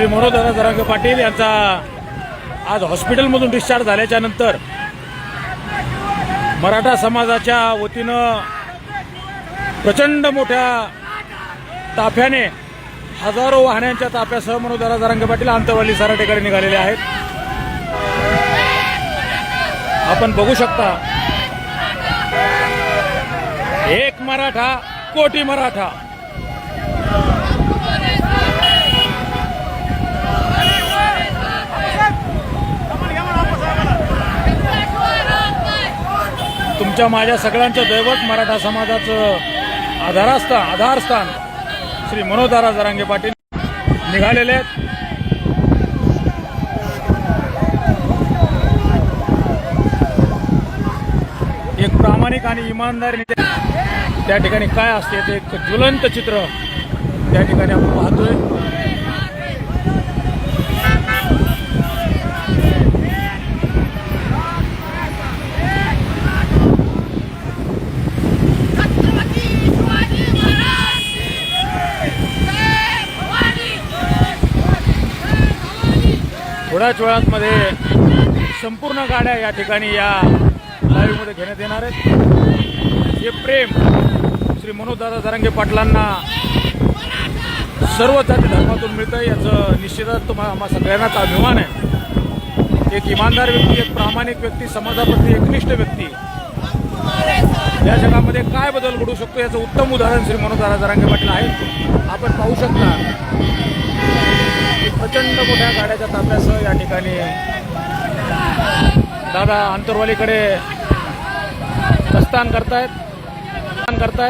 श्री मनोदरा जरांगे पाटील यांचा आज हॉस्पिटलमधून डिस्चार्ज झाल्याच्यानंतर मराठा समाजाच्या वतीनं प्रचंड मोठ्या ताफ्याने हजारो वाहनांच्या ताफ्यासह मनोदरा जरांगे पाटील आंतरवाली सराटेकडे निघालेले आहेत. आपण बघू शकता एक मराठा कोटी मराठा. तुमच्या माझ्या सगळ्यांचं दैवत मराठा समाजाचं आधारस्थान आधारस्थान श्री मनोदारा जरांगे पाटील निघालेले आहेत. एक प्रामाणिक आणि इमानदार त्या- त्या ठिकाणी काय असते ते एक ज्वलंत चित्र त्या ठिकाणी आपण पाहतोय. थोड्याच वेळातमध्ये संपूर्ण गाड्या या ठिकाणी या लाईव्हमध्ये घेण्यात येणार आहेत. हे प्रेम श्री मनोजदादा जरांगे पाटलांना सर्व जाती धर्मातून मिळतं याचं निश्चितच तुम्हाला आम्हा सगळ्यांनाच अभिमान आहे. एक इमानदार व्यक्ती एक प्रामाणिक व्यक्ती समाजाप्रती एकनिष्ठ व्यक्ती. या जगामध्ये काय बदल घडू शकतो याचं उत्तम उदाहरण श्री मनोजदादा जरांगे पाटील आहेत. आपण पाहू शकता. प्रचंड मोठ्या गाड्याच्या ताब्यासह या ठिकाणी दादा आंतरवालीकडे प्रस्थान करतायत. प्रस्थान करतायत.